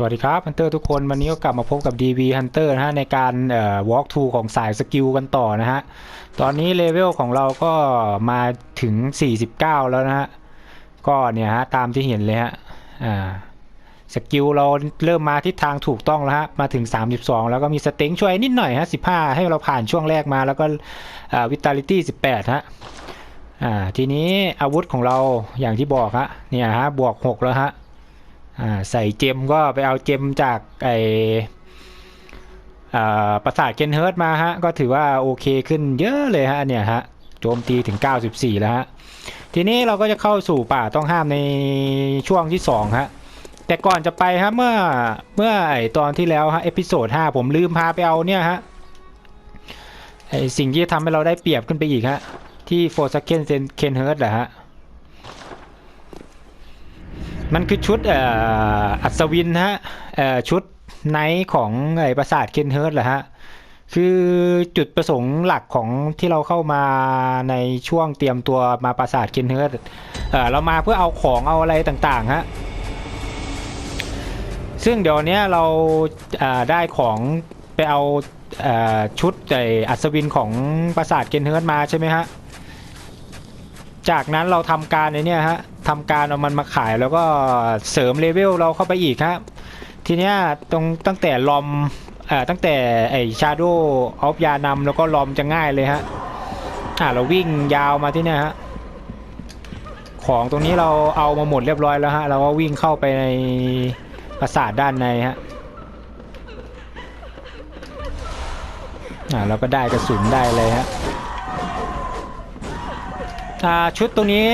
สวัสดีครับฮันเตอร์ทุกคน วันนี้ก็กลับมาพบกับ DV Hunter นะฮะ ในการเอ่อ walk through ของสายสกิลกันต่อนะฮะ ตอนนี้เลเวลของเราก็มาถึง 49 แล้วนะฮะ ก็เนี่ยฮะ ตามที่เห็นเลยฮะ อ่า สกิลเราเริ่มมาทิศทางถูกต้องแล้วฮะ มาถึง 32 แล้วก็มีสเต็งช่วยนิดหน่อยฮะ 15 ให้เราผ่านช่วงแรกมาแล้วก็วิตาลิตี้ 18 ฮะ อ่า ทีนี้อาวุธของเราอย่างที่บอกฮะ เนี่ยฮะ บวก 6 แล้วฮะ ใส่เจมก็ไปเอาเจมจากไอประสาทเกนเฮิร์ตมาฮะ ก็ถือว่าโอเคขึ้นเยอะเลยฮะเนี่ยฮะ โจมตีถึง 94 แล้วฮะ ทีนี้เราก็จะเข้าสู่ป่าต้องห้ามในช่วงที่ 2 ฮะ แต่ก่อนจะไปฮะเมื่อเมื่อไอตอนที่แล้วฮะ เอพิโซด 5 ผมลืมพาไปเอาเนี่ยฮะไอสิ่งที่ทำให้เราได้เปรียบขึ้นไปอีกฮะ ที่โฟร์สเกนเคนเฮิร์ตแหละฮะ มันคือชุดอัศวินฮะชุดไนท์ของไอ้ปราสาทเคนเฮิร์ตแหละฮะ คือจุดประสงค์หลักของที่เราเข้ามาในช่วงเตรียมตัวมาปราสาทเคนเฮิร์ตเรามาเพื่อเอาของเอาอะไรต่างๆฮะ ซึ่งเดี๋ยวนี้เราเอ่อได้ของไปเอาเอ่อชุดไอ้อัศวินของปราสาทเคนเฮิร์ตมาใช่ไหมฮะ จากนั้นเราทำการในเนี่ยฮะ ทำการเอามันมาขายแล้วก็เสริมเลเวลเราเข้าไปอีกครับทีเนี้ยตรงตั้งแต่ลอมเอ่อตั้งแต่ไอชาโดออฟยานำแล้วก็ลอมจะง่ายเลยฮะอ่าเราวิ่งยาวมาที่เนี่ยฮะของตรงนี้เราเอามาหมดเรียบร้อยแล้วฮะเราก็วิ่งเข้าไปในปราสาทด้านในฮะอ่าเราก็ได้กระสุนได้เลยฮะ อ่าชุดตรงนี้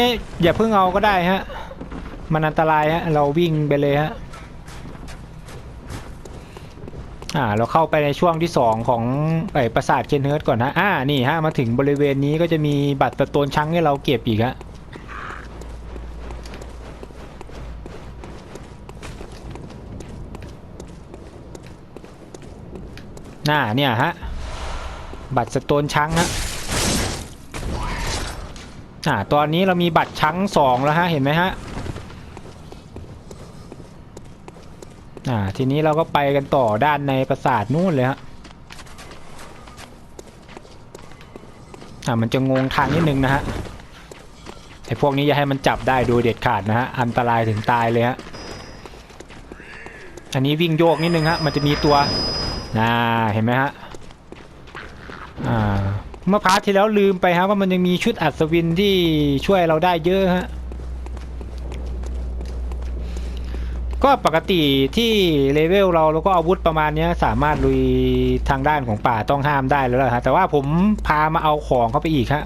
อย่าเพิ่งเอาก็ได้ฮะ มันอันตรายฮะ เราวิ่งไปเลยฮะ อ่า เราเข้าไปในช่วงที่ 2 ของไอ้ปราสาทเคนเฮิร์ตก่อนฮะ อ่า นี่ฮะ มาถึงบริเวณนี้ก็จะมีบัตรสโตนชังให้เราเก็บอีกฮะน่าเนี่ยฮะ บัตรสโตนชังฮะ อ่าตอนนี้เรามีบัตรชั้งสองแล้วฮะเห็นไหมฮะอ่าทีนี้เราก็ไปกันต่อด้านในปราสาทนู่นเลยฮะอ่ามันจะงงทางนิดนึงนะฮะไอ้พวกนี้อย่าให้มันจับได้โดยเด็ดขาดนะฮะอันตรายถึงตายเลยฮะอันนี้วิ่งโยกนิดนึงฮะมันจะมีตัวน่าเห็นไหมฮะอ่า เมื่อพาร์ทที่แล้วลืมไปฮะว่ามันยังมีชุดอัศวินที่ช่วยเราได้เยอะฮะก็ปกติที่เลเวลเราแล้วก็อาวุธประมาณนี้สามารถลุยทางด้านของป่าต้องห้ามได้แล้วล่ะฮะแต่ว่าผมพามาเอาของเข้าไปอีกฮะ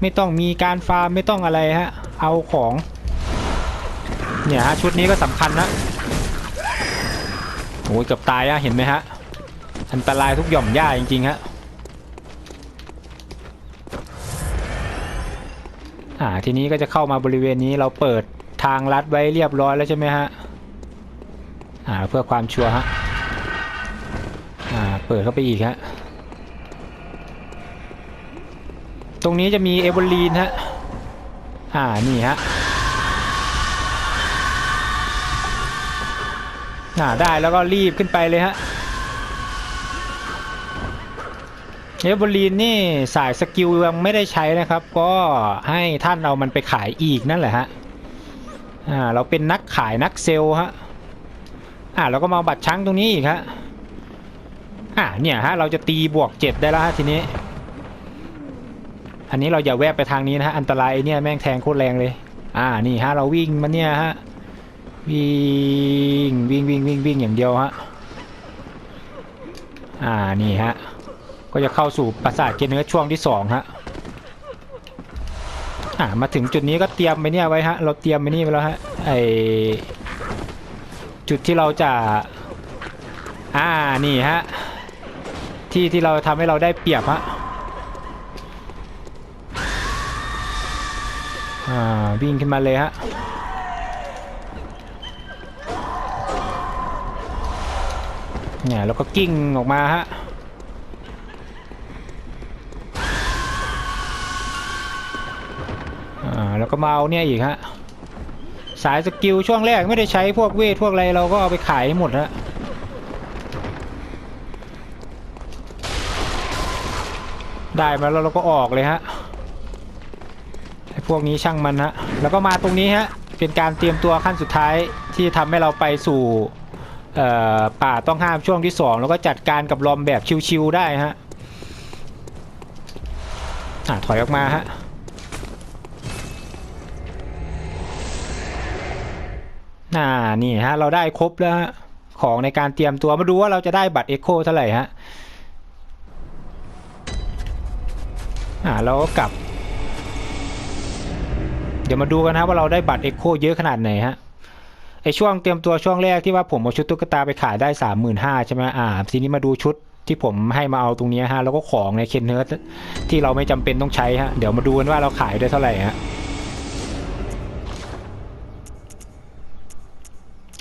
ไม่ต้องมีการฟาร์มไม่ต้องอะไรฮะเอาของเนี่ยฮะชุดนี้ก็สำคัญนะโอ้ยเกือบตายอะเห็นไหมฮะอันตรายทุกหย่อมหญ้าจริงๆฮะ อ่าทีนี้ก็จะเข้ามาบริเวณนี้เราเปิดทางลัดไว้เรียบร้อยแล้วใช่ไหมฮะอ่าเพื่อความชัวร์ฮะอ่าเปิดเข้าไปอีกฮะตรงนี้จะมีเอเวอรีนฮะอ่านี่ฮะอ่าได้แล้วก็รีบขึ้นไปเลยฮะ เอเวอรีนนี่สายสกิลยังไม่ได้ใช้นะครับ ก็ให้ท่านเอามันไปขายอีกนั่นแหละฮะอ่าเราเป็นนักขายนักเซลล์ฮะอ่าเราก็มาบัตรช้างตรงนี้อีกฮะอ่าเนี่ยฮะเราจะตีบวกเจ็ดได้แล้วฮะทีนี้ อันนี้เราอย่าแวบไปทางนี้นะฮะอันตรายเนี่ยแม่งแทงโคตรแรงเลย อ่านี่ฮะเราวิ่งมาเนี่ยฮะวิ่งวิ่งวิ่งวิ่งวิ่งอย่างเดียวฮะอ่านี่ฮะ ก็จะเข้าสู่ปราสาทเกเนื้อช่วงที่สองฮะอ่ามาถึงจุดนี้ก็เตรียมไปเนี่ยไว้ฮะ เราเตรียมไปนี่ไปแล้วฮะไอจุดที่เราจะอ่านี่ฮะที่ที่เราทำให้เราได้เปรียบฮะอ่าวิ่งขึ้นมาเลยฮะเนี่ยแล้วก็กิ้งออกมาฮะ ก็มาเอาเนี่ยอีกฮะสายสกิลช่วงแรกไม่ได้ใช้พวกเวทพวกอะไรเราก็เอาไปขายให้หมดฮะได้มาแล้วเราก็ออกเลยฮะไอ้พวกนี้ช่างมันฮะแล้วก็มาตรงนี้ฮะเป็นการเตรียมตัวขั้นสุดท้ายที่ทำให้เราไปสู่ป่าต้องห้ามช่วงที่สองแล้วก็จัดการกับลอมแบบชิวๆได้ฮะอะถอยออกมาฮะ น่านี่ฮะเราได้ครบแล้วของในการเตรียมตัวมาดูว่าเราจะได้บัตรเอ็กโคเท่าไหร่ฮะอ่าเราก็กลับ เดี๋ยวมาดูกันนะว่าเราได้บัตรเอ็กโคเยอะขนาดไหนฮะไอช่วงเตรียมตัวช่วงแรกที่ว่าผมเอาชุดตุ๊กตาไปขายได้สามหมื่นห้าใช่ไหมอ่าทีนี้มาดูชุดที่ผมให้มาเอาตรงนี้ฮะแล้วก็ของในเคนเนิร์ดที่เราไม่จำเป็นต้องใช้ฮะเดี๋ยวมาดูกันว่าเราขายได้เท่าไหร่ฮะ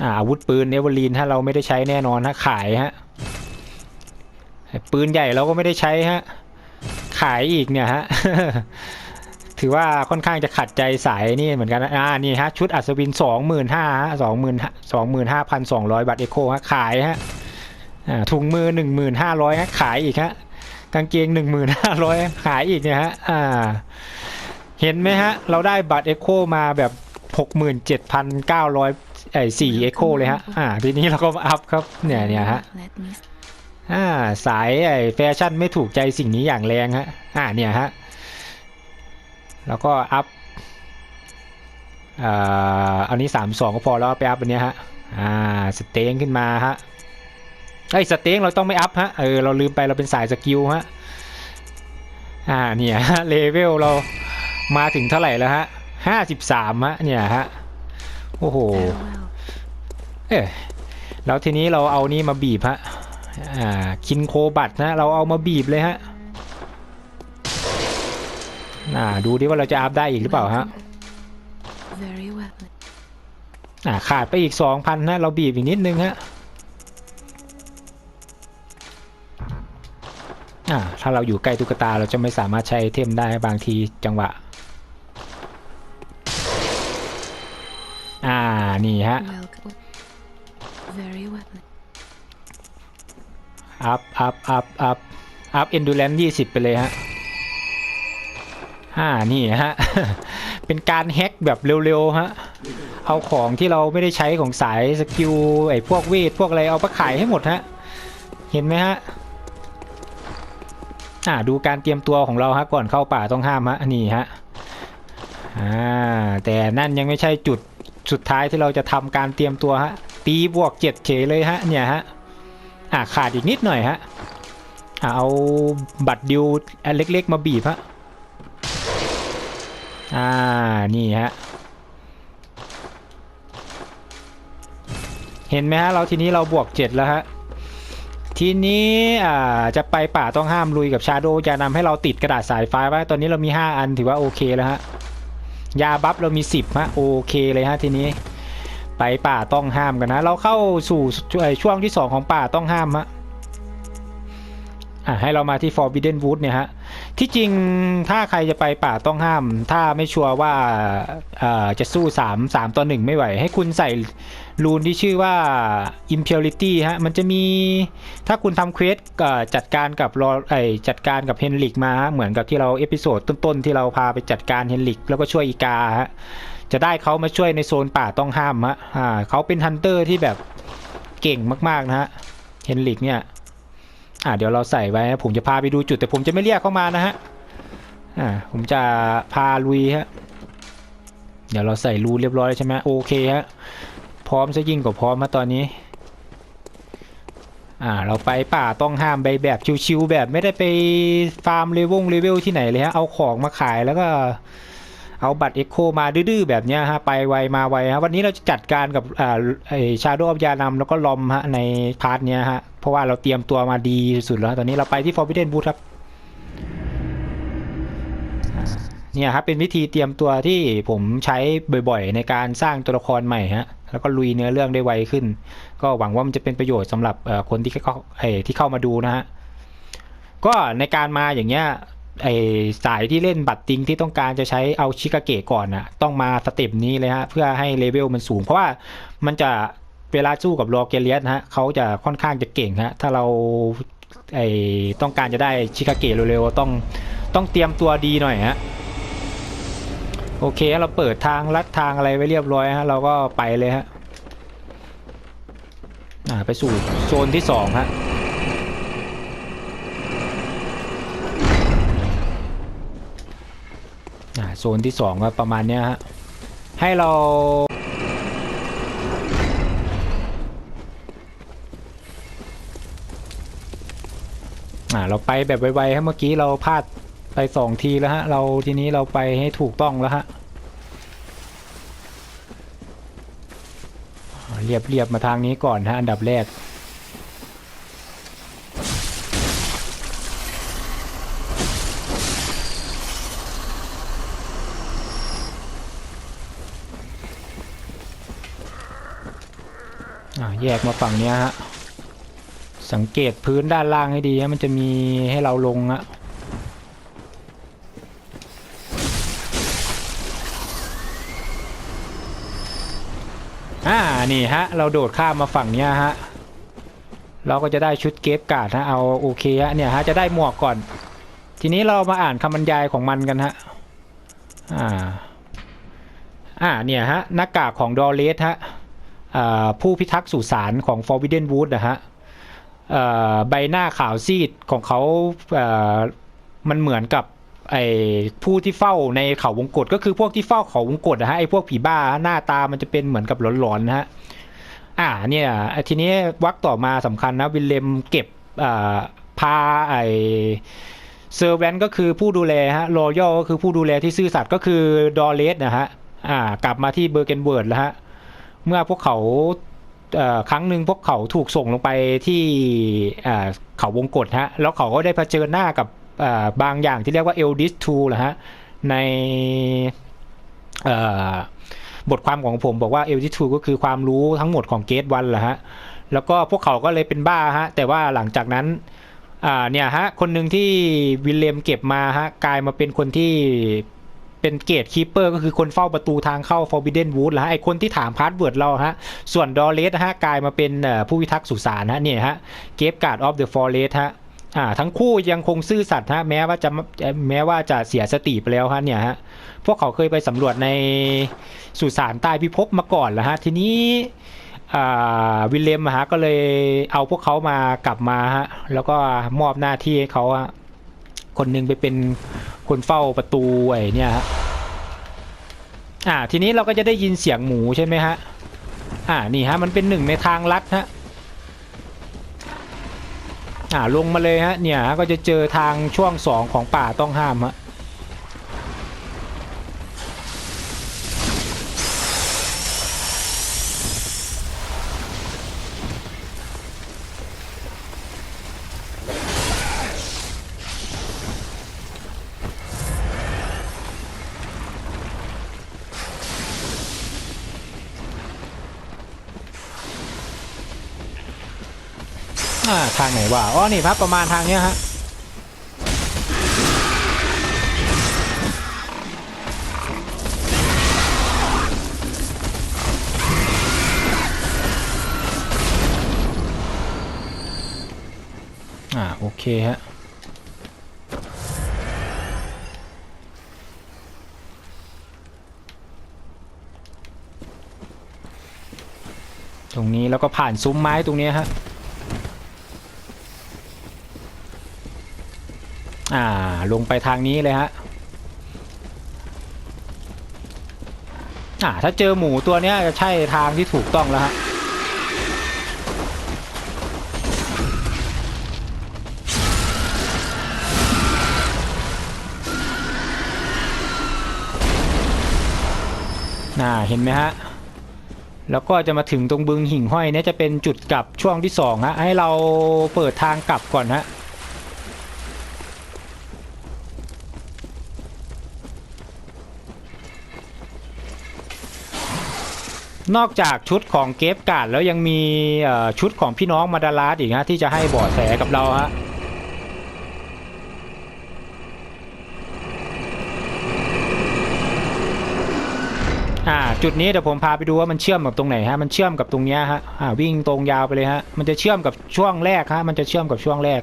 อาวุธปืนเนเวอรีนถ้าเราไม่ได้ใช้แน่นอนฮะขายฮะปืนใหญ่เราก็ไม่ได้ใช้ฮะขายอีกเนี่ยฮะถือว่าค่อนข้างจะขัดใจสายนี่เหมือนกันนะอ่านี่ฮะชุดอัศวินสองหมื่นห้าสองหมื่นสองหมื่นห้าพันสองร้อยบาทเอโคฮะขายฮะอ่าถุงมือหนึ่งหมื่นห้าร้อยฮะขายอีกฮะกางเกงหนึ่งหมื่นห้าร้อยขายอีกเนี่ยฮะอ่าเห็นไหมฮะ เราได้บัตรเอโคมาแบบหกหมื่นเจ็ดพันเก้าร้อย ไอ้สี่เอโคเลยฮะ อ่า ทีนี้เราก็มาอัพครับ เนี่ยเนี่ยฮะ Let me อ่า สายไอ้แฟชั่นไม่ถูกใจสิ่งนี้อย่างแรงฮะ อ่า เนี่ยฮะ แล้วก็อัพ อ่า อันนี้สามสองก็พอแล้วไปอัพอันเนี้ยฮะ อ่า สเต็งขึ้นมาฮะ ไอ้ยสเต็งเราต้องไม่อัพฮะ เออ เราลืมไปเราเป็นสายสกิลฮะ อ่า เนี่ยฮะ เลเวลเรามาถึงเท่าไหร่แล้วฮะห้าสิบสามฮะ เนี่ยฮะ โอ้โห farewell. เอ๊ะแล้วทีนี้เราเอานี่มาบีบฮะอ่าคินโคบัตนะเราเอามาบีบเลยฮะอ่าดูดิว่าเราจะอัพได้อีกหรือเปล่าฮะ Very well. อ่าขาดไปอีกสองพันนะเราบีบอีกนิดนึงฮะอ่าถ้าเราอยู่ใกล้ตุ๊กตาเราจะไม่สามารถใช้ไอเทมได้บางทีจังหวะอ่านี่ฮะ Welcome. Very well. อัพอัพอัพอัพอัพเอนดูแลนยี่สิบไปเลยฮะอ่านี่ฮะ เป็นการแฮ็กแบบเร็วๆฮะ เอาของที่เราไม่ได้ใช้ของสายสกิลไอ้พวกเวทพวกอะไรเอาไปขายให้หมดฮะ เห็นไหมฮะอ่าดูการเตรียมตัวของเราฮะก่อนเข้าป่าต้องห้ามฮะนี่ฮะอ่าแต่นั่นยังไม่ใช่จุดสุดท้ายที่เราจะทำการเตรียมตัวฮะ ตีบวกเจ็ดเฉยเลยฮะเนี่ยฮะอ่าขาดอีกนิดหน่อยฮะอ่าเอาบัตรดิวเล็กๆมาบีบฮะอ่านี่ฮะเห็นไหมฮะเราทีนี้เราบวกเจ็ดแล้วฮะทีนี้อ่าจะไปป่าต้องห้ามลุยกับชาโดจะนำให้เราติดกระดาษสายฟ้าไว้ตอนนี้เรามี 5 อันถือว่าโอเคแล้วฮะยาบัฟเรามี 10ฮะโอเคเลยฮะทีนี้ ไปป่าต้องห้ามกันนะ เราเข้าสู่ช่วงที่ 2 ของป่าต้องห้ามฮะให้เรามาที่ Forbidden Wood เนี่ยฮะ ที่จริงถ้าใครจะไปป่าต้องห้าม ถ้าไม่ชัวร์ว่าจะสู้ 3 3 ต่อ 1 ไม่ไหว ให้คุณใส่รูนที่ชื่อว่า Impurity ฮะ มันจะมีถ้าคุณทำเควสจัดการกับรอไอจัดการกับเฮนริกมาฮะเหมือนกับที่เราเอพิโซดต้นๆ ที่เราพาไปจัดการเฮนริกแล้วก็ช่วยอีกาฮะ จะได้เขามาช่วยในโซนป่าต้องห้ามฮะอ่าเขาเป็นฮันเตอร์ที่แบบเก่งมากๆนะฮะเฮนริกเนี่ยอ่าเดี๋ยวเราใส่ไว้ผมจะพาไปดูจุดแต่ผมจะไม่เรียกเข้ามานะฮะอ่าผมจะพาลุยฮะเดี๋ยวเราใส่รูเรียบร้อยใช่ไหมโอเคฮะพร้อมซะยิ่งกว่าพร้อมมาตอนนี้อ่าเราไปป่าต้องห้ามไปแบบชิวๆแบบไม่ได้ไปฟาร์มเลเวลเลเวลที่ไหนเลยฮะเอาของมาขายแล้วก็ เอาบัตรเอ็กโคมาดื้อๆแบบเนี้ยฮะไปไวมาไวฮะวันนี้เราจะจัดการกับอ่าไอชาโดว์ยานำแล้วก็ลอมฮะในพาร์ทเนี้ยฮะเพราะว่าเราเตรียมตัวมาดีสุดแล้ว ตอนนี้เราไปที่ Forbidden Wood ครับเนี่ยครับเป็นวิธีเตรียมตัวที่ผมใช้บ่อยๆ ในการสร้างตัวละครใหม่ฮะแล้วก็ลุยเนื้อเรื่องได้ไวขึ้น ก็หวังว่ามันจะเป็นประโยชน์สำหรับคนที่เข้าเอ่อที่เข้ามาดูนะฮะก็ในการมาอย่างเงี้ย ไอสายที่เล่นบัตรติงที่ต้องการจะใช้เอาชิกาเกะก่อนน่ะต้องมาสเต็ปนี้เลยฮะ เพื่อให้เลเวลมันสูง เพราะว่ามันจะเวลาสู้กับโรเกเลียสฮะเขาจะค่อนข้างจะเก่งฮะ ถ้าเราไอต้องการจะได้ชิกาเกะเร็วๆต้องต้องเตรียมตัวดีหน่อยฮะโอเคเราเปิดทางลัดทางอะไรไว้เรียบร้อยฮะเราก็ไปเลยฮะอ่าไปสู่โซนที่สองฮะ อ่า โซนที่สองก็ประมาณเนี้ยฮะให้เราอ่าเราไปแบบไวๆฮะเมื่อกี้เราพลาดไปสองทีแล้วฮะเราทีนี้เราไปให้ถูกต้องแล้วฮะเรียบเรียบมาทางนี้ก่อนฮะอันดับแรก ยกมาฝั่งนี้ฮะ สังเกตพื้นด้านล่างให้ดีฮะมันจะมีให้เราลงอะอ่า นี่ฮะ เราโดดข้ามมาฝั่งเนี้ยฮะ เราก็จะได้ชุดเกฟการ์ดฮะ เอาโอเคฮะ เนี่ยฮะ จะได้หมวกก่อน ทีนี้เรามาอ่านคำบรรยายของมันกันฮะ อ่า อ่า เนี่ยฮะ หน้ากากของดอเลสฮะ ผู้พิทักษ์สุสานของ Forbidden Wood นะฮะใบหน้าขาวซีดของเขามันเหมือนกับไอ้ผู้ที่เฝ้าในเขาวงกฏก็คือพวกที่เฝ้าเขาวงกฏนะฮะไอ้พวกผีบ้าหน้าตามันจะเป็นเหมือนกับหลอนๆนะฮะอ่าเนี่ยทีนี้วักต่อมาสำคัญนะวิลเลมเก็บพาไอเซอร์แวนก็คือผู้ดูแลฮะรอยัลก็คือผู้ดูแลที่ซื่อสัตย์ก็คือดอเลสนะฮะอ่ากลับมาที่เบอร์เกนเวิร์ดแล้วฮะ เมื่อพวกเขาครั้งหนึ่งพวกเขาถูกส่งลงไปที่เขาวงกฏฮะแล้วเขาก็ได้เผชิญหน้ากับบางอย่างที่เรียกว่าเอลดิสทูนะฮะในบทความของผมบอกว่าเอลดิสทูก็คือความรู้ทั้งหมดของเกตวันแหละฮะแล้วก็พวกเขาก็เลยเป็นบ้าฮะแต่ว่าหลังจากนั้นเนี่ยฮะคนหนึ่งที่วิลเลมเก็บมาฮะกลายมาเป็นคนที่ เป็นเกตคีเปอร์ก็คือคนเฝ้าประตูทางเข้า Forbidden Wood แล้วฮะไอคนที่ถามพาสเวิร์ดเราฮะส่วนดอเลสฮะกลายมาเป็นผู้พิทักษ์สุสานฮะเนี่ยฮะเกฟการ์ดออฟเดอะฟอเรสฮะอ่าทั้งคู่ยังคงซื่อสัตย์ฮะแม้ว่าจะแม้ว่าจะเสียสติไปแล้วฮะเนี่ยฮะพวกเขาเคยไปสำรวจในสุสานใต้พิภพมาก่อนแล้วฮะทีนี้วิลเลมฮะก็เลยเอาพวกเขามากลับมาฮะแล้วก็มอบหน้าที่ให้เขาคนหนึงไปเป็น คนเฝ้าประตูไอ้เนี่ยฮะอ่าทีนี้เราก็จะได้ยินเสียงหมูใช่ไหมฮะอ่านี่ฮะมันเป็นหนึ่งในทางลัดฮะอ่าลงมาเลยฮะเนี่ยฮะก็จะเจอทางช่วงสองของป่าต้องห้ามฮะ ทางไหนวะอ๋อนี่ครับประมาณทางเนี้ยฮะอ่าโอเคฮะตรงนี้แล้วก็ผ่านซุ้มไม้ตรงเนี้ยฮะ อ่า ลงไปทางนี้เลยฮะ อ่า ถ้าเจอหมูตัวเนี้ยจะใช่ทางที่ถูกต้องแล้วฮะ น่า เห็นไหมฮะ แล้วก็จะมาถึงตรงบึงหิ่งห้อยเนี่ยจะเป็นจุดกลับช่วงที่สองฮะ ให้เราเปิดทางกลับก่อนฮะ นอกจากชุดของเกฟกาดแล้วยังมีชุดของพี่น้องมาดาลาสอีกนะที่จะให้บอดแสกับเราฮะอ่าจุดนี้เดี๋ยวผมพาไปดูว่ามันเชื่อมกับตรงไหนฮะมันเชื่อมกับตรงนี้ฮะอ่าวิ่งตรงยาวไปเลยฮะมันจะเชื่อมกับช่วงแรกฮะมันจะเชื่อมกับช่วงแรก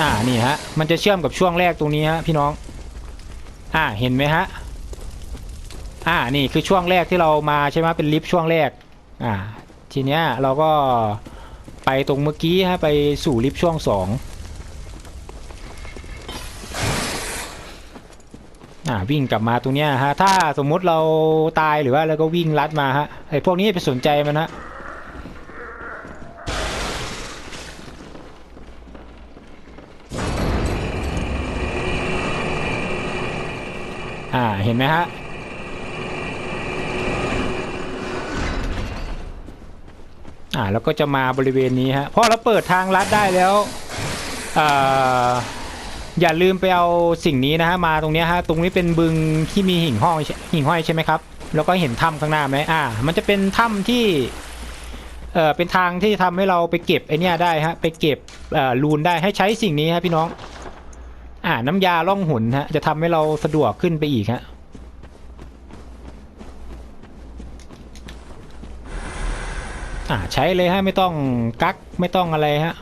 อ่านี่ฮะมันจะเชื่อมกับช่วงแรกตรงนี้ฮะพี่น้อง อ่าเห็นไหมฮะอ่านี่คือช่วงแรกที่เรามาใช่ไหมเป็นลิฟต์ช่วงแรกอ่าทีเนี้ยเราก็ไปตรงเมื่อกี้ฮะไปสู่ลิฟต์ช่วงสองอ่าวิ่งกลับมาตรงเนี้ยฮะถ้าสมมุติเราตายหรือว่าเราก็วิ่งลัดมาฮะไอ้พวกนี้ไปสนใจมันฮะ อ่าเห็นไหมฮะอ่าแล้วก็จะมาบริเวณนี้ฮะพอเราเปิดทางลัดได้แล้วอ่าอย่าลืมไปเอาสิ่งนี้นะฮะมาตรงนี้ฮะตรงนี้เป็นบึงที่มีหิ่งห้อยหิ่งห้อยใช่ไหมครับแล้วก็เห็นถ้ำข้างหน้าไหมอ่า มันจะเป็นถ้ำที่เอ่อเป็นทางที่ทำให้เราไปเก็บไอเนี้ยได้ฮะไปเก็บเอ่อรูนได้ให้ใช้สิ่งนี้ฮะพี่น้อง อ่าน้ำยาล่องหุนฮะ จะทำให้เราสะดวกขึ้นไปอีกฮะอ่าใช้เลยฮะ ไม่ต้องกักไม่ต้องอะไรฮะ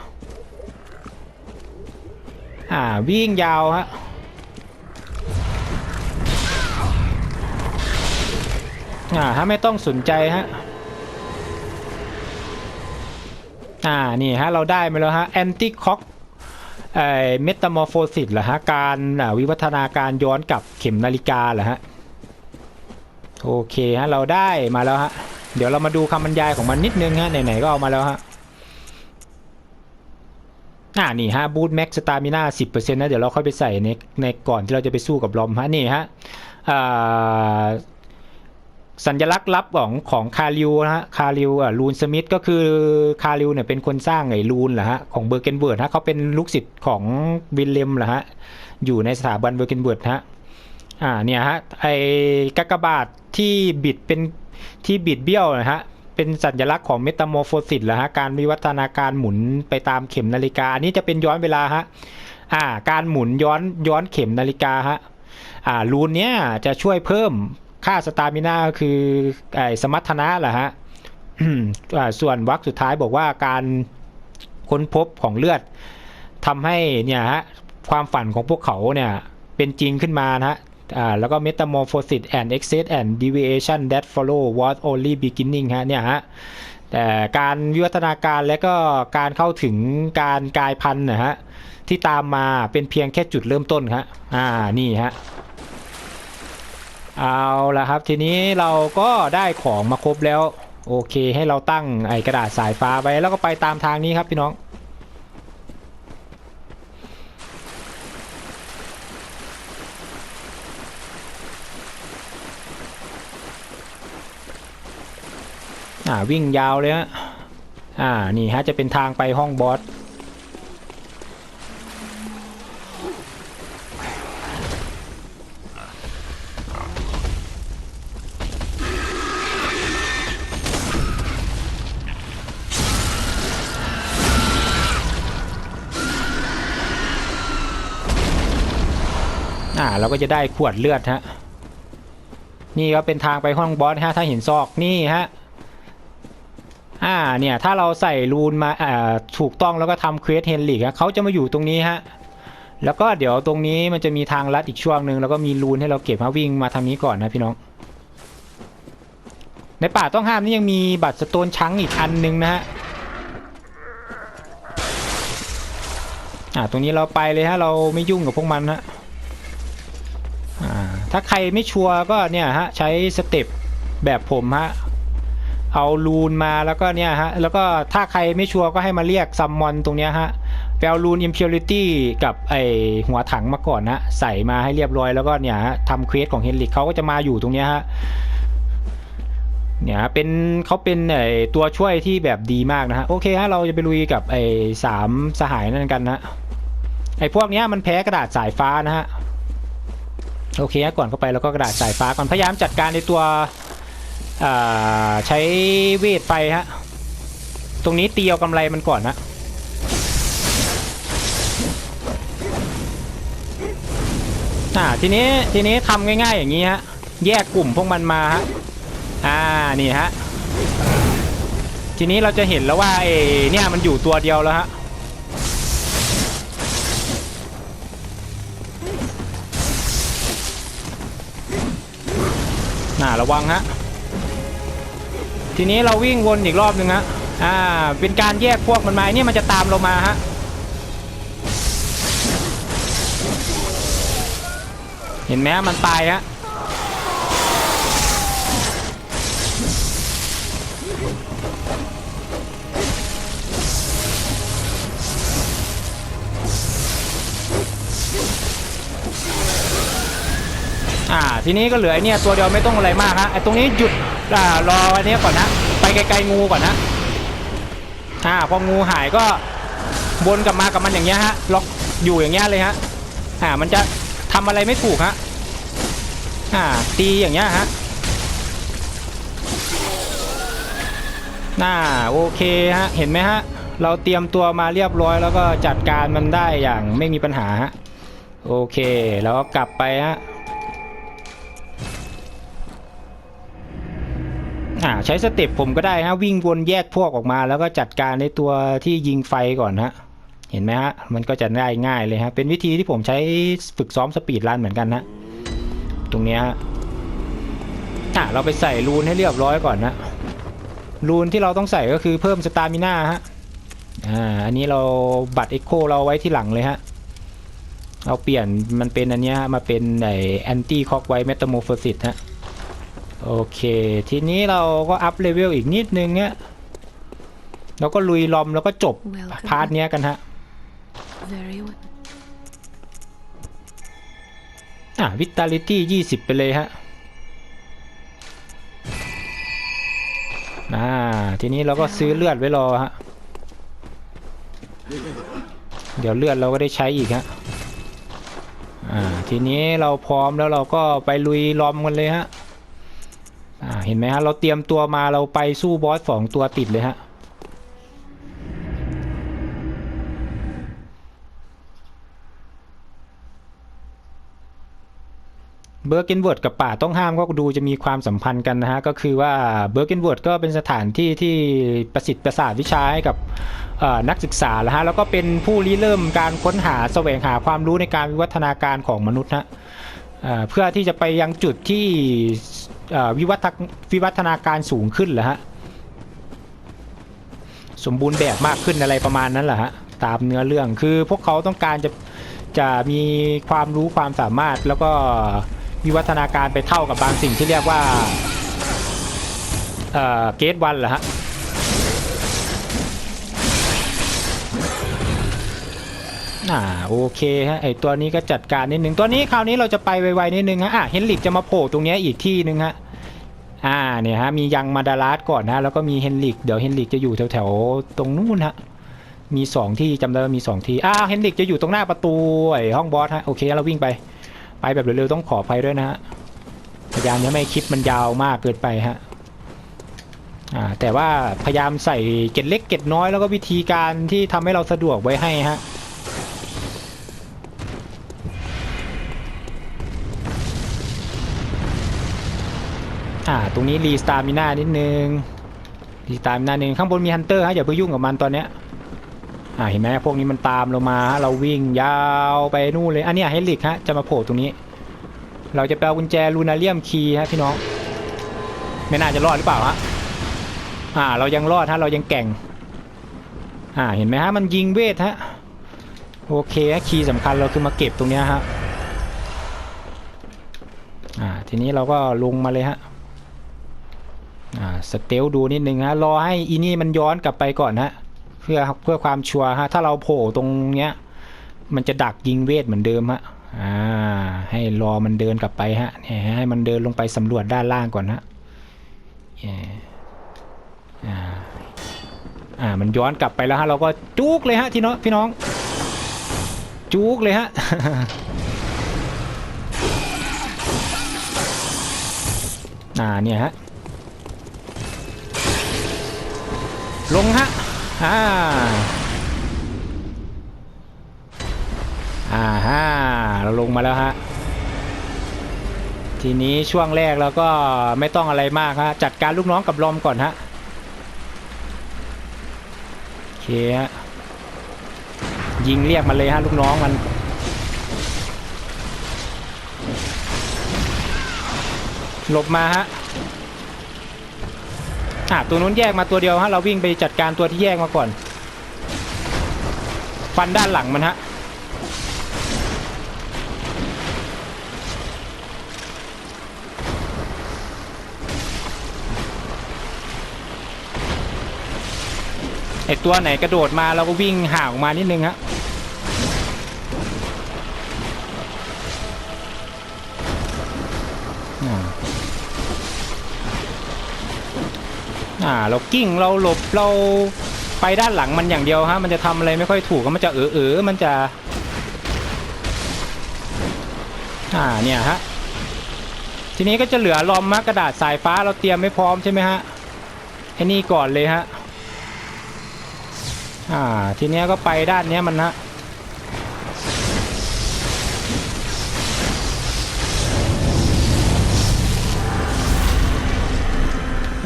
อ่าวิ่งยาวฮะอ่าฮะไม่ต้องสนใจฮะอ่านี่ฮะ เราได้มาแล้วฮะแอนติคอก เมตามอร์โฟซิสเหรอฮะ การวิวัฒนาการย้อนกลับเข็มนาฬิกาเหรอฮะ โอเคฮะ เราได้มาแล้วฮะ เดี๋ยวเรามาดูคำบรรยายของมันนิดนึงฮะ ไหนๆ ก็เอามาแล้วฮะอ่านี่ฮะบูทแม็กสตามิน่าสิบเปอร์เซ็นต์นะ เดี๋ยวเราค่อยไปใส่ในในก่อนที่เราจะไปสู้กับลอมฮะ นี่ฮะอ่า สัญลักษณ์ลับของของคาริวนะฮะคาริวอะลูนสมิธก็คือคาริวเนี่ยเป็นคนสร้างไอ้ลูนเหรอฮะของเบอร์เกนเบิร์ดฮะเขาเป็นลูกศิษย์ของวิลเลมเหรอฮะอยู่ในสถาบันเบอร์เกนเบิร์ดฮะอ่าเนี่ยฮะไอ้กากบาทที่บิดเป็นที่บิดเบี้ยวนะฮะเป็นสัญลักษณ์ของเมตาโมโฟซิสเหรอฮะการวิวัฒนาการหมุนไปตามเข็มนาฬิกา อันนี้จะเป็นย้อนเวลาฮะอ่าการหมุนย้อนย้อนเข็มนาฬิกาฮะอ่ารูนเนี้ยจะช่วยเพิ่ม ค่าสตามินาคือไอสมรรถนะเหรอฮะส่วนวรรคสุดท้ายบอกว่าการค้นพบของเลือดทำให้เนี่ยฮะความฝันของพวกเขาเนี่ยเป็นจริงขึ้นมานะฮะแล้วก็ metamorphosis and excess and deviation that follow was only beginning ฮะเนี่ยฮะแต่การวิวัฒนาการและก็การเข้าถึงการกลายพันธุ์นะฮะที่ตามมาเป็นเพียงแค่จุดเริ่มต้นครับอ่านี่ฮะ เอาละครับ ทีนี้เราก็ได้ของมาครบแล้ว โอเค ให้เราตั้งไอกระดาษสายฟ้าไว้แล้วก็ไปตามทางนี้ครับพี่น้อง อ่าวิ่งยาวเลยฮะอ่านี่ฮะจะเป็นทางไปห้องบอส เราก็จะได้ขวดเลือดฮะนี่ก็เป็นทางไปห้องบอสฮะถ้าเห็นซอกนี่ฮะอ่าเนี่ยถ้าเราใส่รูนมาอ่าถูกต้องแล้วก็ทำเควสเฮนลิกฮะเขาจะมาอยู่ตรงนี้ฮะแล้วก็เดี๋ยวตรงนี้มันจะมีทางลัดอีกช่วงหนึ่งแล้วก็มีรูนให้เราเก็บมาวิ่งมาทางนี้ก่อนนะพี่น้อง ในป่าต้องห้ามนี่ยังมีบัตรสโตนชังอีกอันหนึงนะฮะอ่าตรงนี้เราไปเลยฮะเราไม่ยุ่งกับพวกมันฮะ ถ้าใครไม่ชัวร์ก็เนี่ยฮะใช้สเต็ปแบบผมฮะเอารูนมาแล้วก็เนี่ยฮะแล้วก็ถ้าใครไม่ชัวร์ก็ให้มาเรียกซัมมอนตรงเนี้ยฮะไปเอารูน impurity กับไอหัวถังมาก่อนนะใส่มาให้เรียบร้อยแล้วก็เนี่ยฮะทำเควสของเฮนริกเขาก็จะมาอยู่ตรงเนี้ยฮะเนี่ยเป็นเขาเป็นไอตัวช่วยที่แบบดีมากนะฮะโอเคฮะเราจะไปลุยกับไอสามสหายนั่นกันนะไอพวกเนี้ยมันแพ้กระดาษสายฟ้านะฮะ โอเคก่อนเข้าไปแล้วก็กระดาษสายฟ้าก่อนพยายามจัดการในตัวใช้เวทไปฮะตรงนี้ตีเอากำไรมันก่อนนะอ่าทีนี้ทีนี้ทำง่ายๆอย่างนี้ฮะแยกกลุ่มพวกมันมาฮะอ่านี่ฮะทีนี้เราจะเห็นแล้วว่าไอ้เนี่ยมันอยู่ตัวเดียวแล้วฮะ น่าระวังฮะทีนี้เราวิ่งวนอีกรอบหนึ่งฮะอ่าเป็นการแยกพวกมันมาเนี่ยมันจะตามเรามาฮะเห็นไหมมันตายฮะ อ่าทีนี้ก็เหลือไอเนี่ยตัวเดียวไม่ต้องอะไรมากฮะไอตรงนี้หยุดอ่ารออันนี้ก่อนนะ ไปไกลๆงูก่อนนะอ่าพองูหายก็วนกลับมากับมันอย่างเงี้ยฮะล็อกอยู่อย่างเงี้ยเลยฮะอ่ามันจะทำอะไรไม่ถูกฮะอ่าตีอย่างเงี้ยฮะน่าโอเคฮะเห็นไหมฮะเราเตรียมตัวมาเรียบร้อย แล้วก็จัดการมันได้อย่างไม่มีปัญหาฮะโอเค แล้วก็กลับไปฮะาใช้สเต็ปผมก็ได้ฮะวิ่งวนแยกพวกออกมา แล้วก็จัดการในตัวที่ยิงไฟก่อนฮะเห็นไหมฮะมันก็จะได้ง่ายเลยฮะเป็นวิธีที่ผมใช้ฝึกซ้อมสปีดรันเหมือนกันฮะตรงเนี้ยฮะอะเราไปใส่รูนให้เรียบร้อยก่อนนะรูนที่เราต้องใส่ก็คือเพิ่มสตามิน่าฮะอ่าอันนี้เราบัตรเอ็กโคเราไว้ที่หลังเลยฮะเราเปลี่ยนมันเป็นอันเนี้ยฮะมาเป็นไอแอนตี้คอกไวเมตาโมฟอสิตฮะ โอเค ทีนี้เราก็อัพเลเวลอีกนิดนึงเนี้ยแล้วก็ลุยลอมแล้วก็จบ Welcome. พาร์ทเนี้ยกันฮะ Very well. อะวิตาลิตี้ยี่สิบไปเลยฮะอ่าทีนี้เราก็ซื้อเลือดไว้รอฮะ เดี๋ยวเลือดเราก็ได้ใช้อีกฮะ อ่า ทีนี้เราพร้อมแล้วเราก็ไปลุยลอมกันเลยฮะ อ่าเห็นไหมฮะเราเตรียมตัวมาเราไปสู้บอสสองตัวติดเลยฮะเบอร์เกนเวิร์ดกับป่าต้องห้ามก็ดูจะมีความสัมพันธ์กันนะฮะ ก็คือว่าเบอร์เกนเวิร์ดก็เป็นสถานที่ที่ประสิทธิ์ประสาทวิชาให้กับนักศึกษาแล้วฮะ แล้วก็เป็นผู้ริเริ่มการค้นหาแสวงหาความรู้ในการวิวัฒนาการของมนุษย์ฮะเอ่อเพื่อที่จะไปยังจุดที่ วิวัฒวิวัฒนาการสูงขึ้นเหรอฮะสมบูรณ์แบบมากขึ้นอะไรประมาณนั้นแหละฮะตามเนื้อเรื่องคือพวกเขาต้องการจะจะมีความรู้ความสามารถแล้วก็วิวัฒนาการไปเท่ากับบางสิ่งที่เรียกว่าเอ่อเกตวันเหรอฮะ อ่าโอเคฮะไอตัวนี้ก็จัดการนิดนึงตัวนี้คราวนี้เราจะไปไวๆนิดนึงฮะอะเฮนริกจะมาโผล่ตรงนี้อีกที่นึงฮะอ่าเนี่ยฮะมียังมาดารัสก่อนนะแล้วก็มีเฮนริกเดี๋ยวเฮนริกจะอยู่แถวๆตรงนู้นฮะมีสองที่จำได้ว่ามีสองที่อ้าวเฮนริกจะอยู่ตรงหน้าประตูไอห้องบอสฮะโอเคเราวิ่งไปไปแบบเร็วๆต้องขออภัยด้วยนะฮะพยายามจะไม่คลิปมันยาวมากเกินไปฮะอ่าแต่ว่าพยายามใส่เก็ดเล็กเก็ดน้อยแล้วก็วิธีการที่ทำให้เราสะดวกไว้ให้ฮะ อ่า ตรงนี้รีสตาร์มิน่านิดนึงรีสตาร์มิน่านึงข้างบนมีฮันเตอร์ฮะอย่าไปยุ่งกับมันตอนเนี้ยอ่าเห็นไหมพวกนี้มันตามเรามา เราวิ่งยาวไปนู่นเลย อันนี้เฮลิกฮะจะมาโผล่ตรงนี้ เราจะไปเอากุญแจลูนาเลียมคีย์ฮะพี่น้อง ไม่น่าจะรอดหรือเปล่าฮะอ่า เรายังรอดฮะเรายังแก่ง อ่าเห็นไหมฮะมันยิงเวทฮะโอเคฮะคีย์สำคัญเราคือมาเก็บตรงเนี้ยฮะอ่าทีนี้เราก็ลงมาเลยฮะ สเตลดูนิดนึงฮะรอให้อีนี่มันย้อนกลับไปก่อนฮะเพื่อเพื่อความชัวร์ฮะถ้าเราโผล่ตรงเนี้ยมันจะดักยิงเวทเหมือนเดิมฮะอ่าให้รอมันเดินกลับไปฮะเนี่ยให้มันเดินลงไปสำรวจด้านล่างก่อนฮะอ่ออ่าอ่ามันย้อนกลับไปแล้วฮะเราก็จุกเลยฮะที่น้องพี่น้อง จุกเลยฮะอ่าเนี่ยฮะ ลงฮะอ่าอ่าฮะเราลงมาแล้วฮะทีนี้ช่วงแรกเราก็ไม่ต้องอะไรมากฮะจัดการลูกน้องกับลอมก่อนฮะโอเคฮะยิงเรียกมันเลยฮะลูกน้องมันหลบมาฮะ อะตัวนู้นแยกมาตัวเดียวฮะเราวิ่งไปจัดการตัวที่แยกมาก่อน ฟันด้านหลังมันฮะไอตัวไหนกระโดดมาเราก็วิ่งห่างออกมานิดนึงฮะ อ่า เรากิ้งเราหลบเราไปด้านหลังมันอย่างเดียวฮะมันจะทำอะไรไม่ค่อยถูกมันจะเออเออมันจะอ่าเนี่ยฮะทีนี้ก็จะเหลือลอมมะกระดาษสายฟ้าเราเตรียมไม่พร้อมใช่ไหมฮะไอ้นี่ก่อนเลยฮะอ่าทีนี้ก็ไปด้านเนี้ยมันฮะ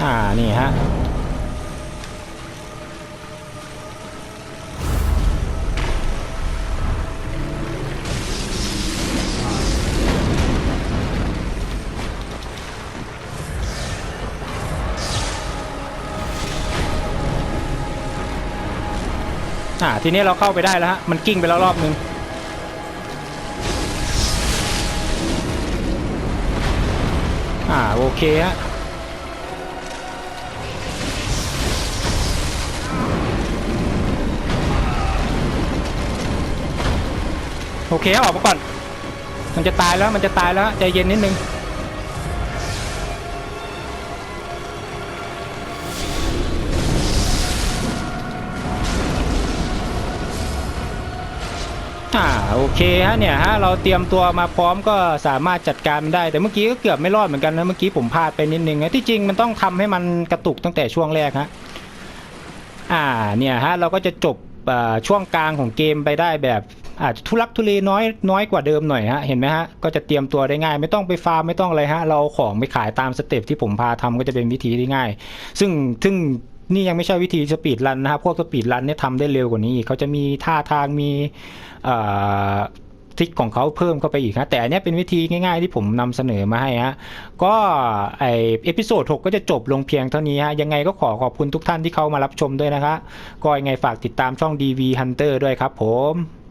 อ่า นี่ฮะ อ่า ทีนี้เราเข้าไปได้แล้วฮะ มันกิ้งไปแล้วรอบนึงอ่า โอเคฮะ โอเคออกมาก่อน มันจะตายแล้วมันจะตายแล้วใจเย็นนิดนึงอ่าโอเคฮะเนี่ยฮะเราเตรียมตัวมาพร้อมก็สามารถจัดการมันได้ แต่เมื่อกี้ก็เกือบไม่รอดเหมือนกันนะเมื่อกี้ผมพลาดไปนิดนึงนะที่จริงมันต้องทำให้มันกระตุกตั้งแต่ช่วงแรกฮะอ่าเนี่ยฮะเราก็จะจบช่วงกลางของเกมไปได้แบบ อาจจะทุลักทุเลน้อยน้อยกว่าเดิมหน่อยฮะเห็นไหมฮะก็จะเตรียมตัวได้ง่าย ไม่ต้องไปฟาร์มไม่ต้องอะไรฮะเราเอาของไปขายตามสเต็ปที่ผมพาทำก็จะเป็นวิธีที่ง่าย ซึ่งซึ่งนี่ยังไม่ใช่วิธีสปีดรันนะครับพวกสปีดรันเนี่ยทำได้เร็วกว่านี้อีกเขาจะมีท่าทางมีเอ่อทริคของเขาเพิ่มเข้าไปอีกฮะแต่อันนี้เป็นวิธีง่ายๆที่ผมนำเสนอมาให้ฮะก็ไอเอพิโซด6ก็จะจบลงเพียงเท่านี้ฮะยังไงก็ขอขอบคุณทุกท่านที่เข้ามารับชมด้วยนะคะก็ยังไงฝากติดตามช่อง DV Hunter ด้วยครับผม